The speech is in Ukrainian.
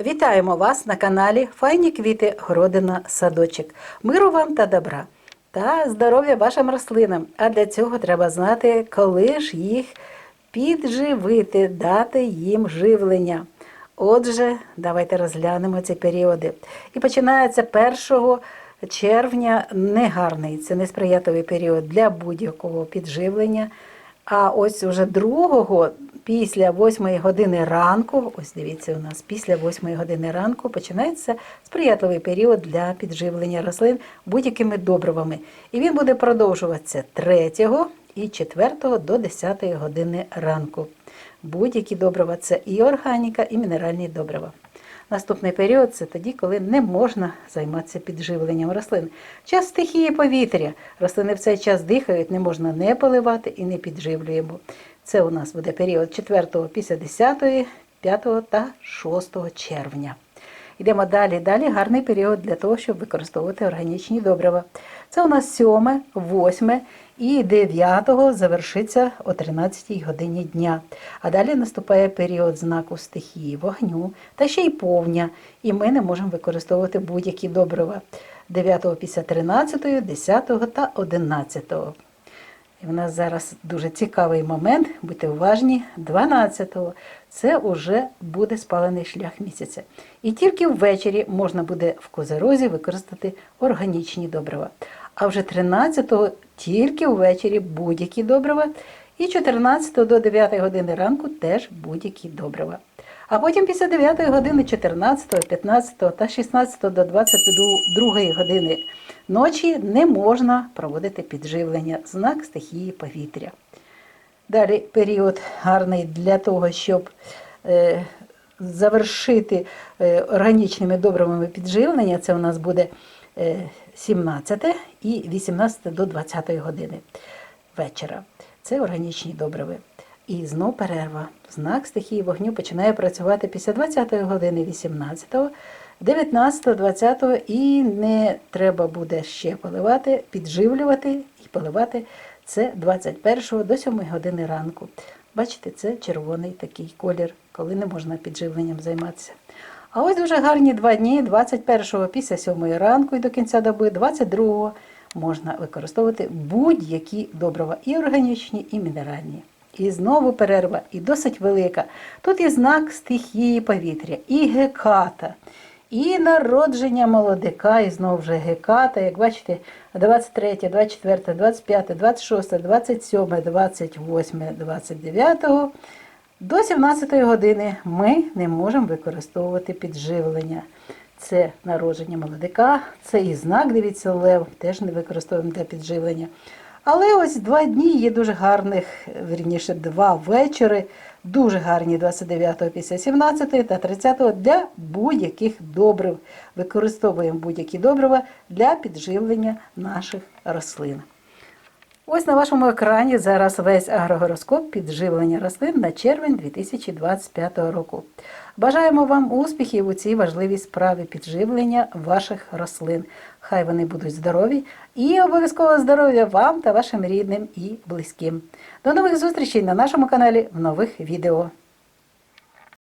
Вітаємо вас на каналі Файні квіти Городина Садочок. Миру вам та добра та здоров'я вашим рослинам. А для цього треба знати, коли ж їх підживити, дати їм живлення. Отже, давайте розглянемо ці періоди. І починається 1 червня негарний, це несприятливий період для будь-якого підживлення. А ось уже 2 після 8 години ранку, ось дивіться, у нас після 8 години ранку починається сприятливий період для підживлення рослин будь-якими добривами. І він буде продовжуватися 3 і 4 до 10 години ранку. Будь-які добрива це і органіка, і мінеральні добрива. Наступний період це тоді, коли не можна займатися підживленням рослин. Час стихії повітря. Рослини в цей час дихають, не можна не поливати і не підживлюємо. Це у нас буде період 4 після 10, 5 та 6 червня. Йдемо далі. Далі гарний період для того, щоб використовувати органічні добрива. Це у нас 7, 8 і 9 завершиться о 13 годині дня. А далі наступає період знаку стихії, вогню та ще й повня. І ми не можемо використовувати будь-які добрива 9 після 13, 10 та 11. І в нас зараз дуже цікавий момент, будьте уважні, 12-го це вже буде спалений шлях місяця. І тільки ввечері можна буде в козерозі використати органічні добрива. А вже 13-го тільки ввечері будь-які добрива. І 14 до 9 години ранку теж будь-які добрива. А потім після 9 години 14, 15 та 16 до 22 години ночі не можна проводити підживлення, знак стихії повітря. Далі період гарний для того, щоб е, завершити е, органічними добривами підживлення. Це у нас буде е, 17 і 18 до 20 години вечора. Це органічні добриви. І знов перерва. Знак стихії вогню починає працювати після 20 години 18, 19, 20 і не треба буде ще поливати, підживлювати і поливати це 21 до 7 години ранку. Бачите, це червоний такий колір, коли не можна підживленням займатися. А ось дуже гарні два дні, 21 після 7 ранку і до кінця доби, 22 можна використовувати будь-які добрива, і органічні, і мінеральні. І знову перерва, і досить велика. Тут є знак стихії повітря, і геката, і народження молодика, і знову вже геката. Як бачите, 23, 24, 25, 26, 27, 28, 29 до 17 години ми не можемо використовувати підживлення. Це народження молодика, це і знак, дивіться, лев, теж не використовуємо для підживлення. Але ось два дні є дуже гарних, вірніше, два вечори, дуже гарні 29 після 17 та 30 для будь-яких добрив. Використовуємо будь-які добрива для підживлення наших рослин. Ось на вашому екрані зараз весь агрогороскоп підживлення рослин на червень 2025 року. Бажаємо вам успіхів у цій важливій справі підживлення ваших рослин. Хай вони будуть здорові і обов'язково здоров'я вам та вашим рідним і близьким. До нових зустрічей на нашому каналі в нових відео.